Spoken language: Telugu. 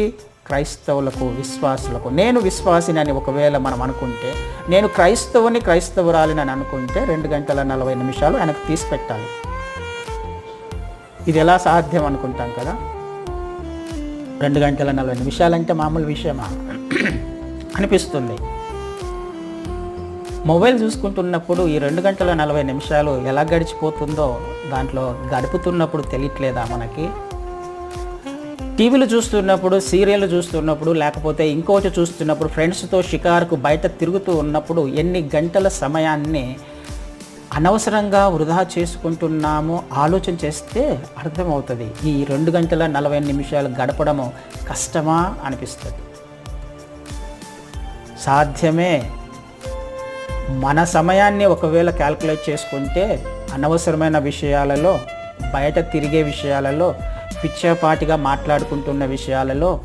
క్రైస్తవులకు విశ్వాసులకు నేను విశ్వాసిని అని ఒకవేళ మనం అనుకుంటే నేను క్రైస్తవుని క్రైస్తవురాలిని అని అనుకుంటే రెండు గంటల నలభై నిమిషాలు ఆయనకు తీసి పెట్టాలి. ఇది ఎలా సాధ్యం అనుకుంటాం కదా? రెండు గంటల నలభై నిమిషాలంటే మామూలు విషయమా? అనిపిస్తుంది. మొబైల్ చూసుకుంటున్నప్పుడు ఈ రెండు గంటల నలభై నిమిషాలు ఎలా గడిచిపోతుందో దాంట్లో గడుపుతున్నప్పుడు తెలియట్లేదా మనకి? టీవీలు చూస్తున్నప్పుడు సీరియల్ చూస్తున్నప్పుడు లేకపోతే ఇంకోటి చూస్తున్నప్పుడు ఫ్రెండ్స్తో షికారుకు బయట తిరుగుతూ ఉన్నప్పుడు ఎన్ని గంటల సమయాన్ని అనవసరంగా వృధా చేసుకుంటున్నామో ఆలోచన చేస్తే అర్థమవుతుంది. ఈ రెండు గంటల నలభై నిమిషాలు గడపడము కష్టమా అనిపిస్తుంది. సాధ్యమే. మన సమయాన్ని ఒకవేళ క్యాల్కులేట్ చేసుకుంటే అనవసరమైన విషయాలలో బయట తిరిగే విషయాలలో పిచ్చాపాటిగా మాట్లాడుకుంటున్న విషయాలలో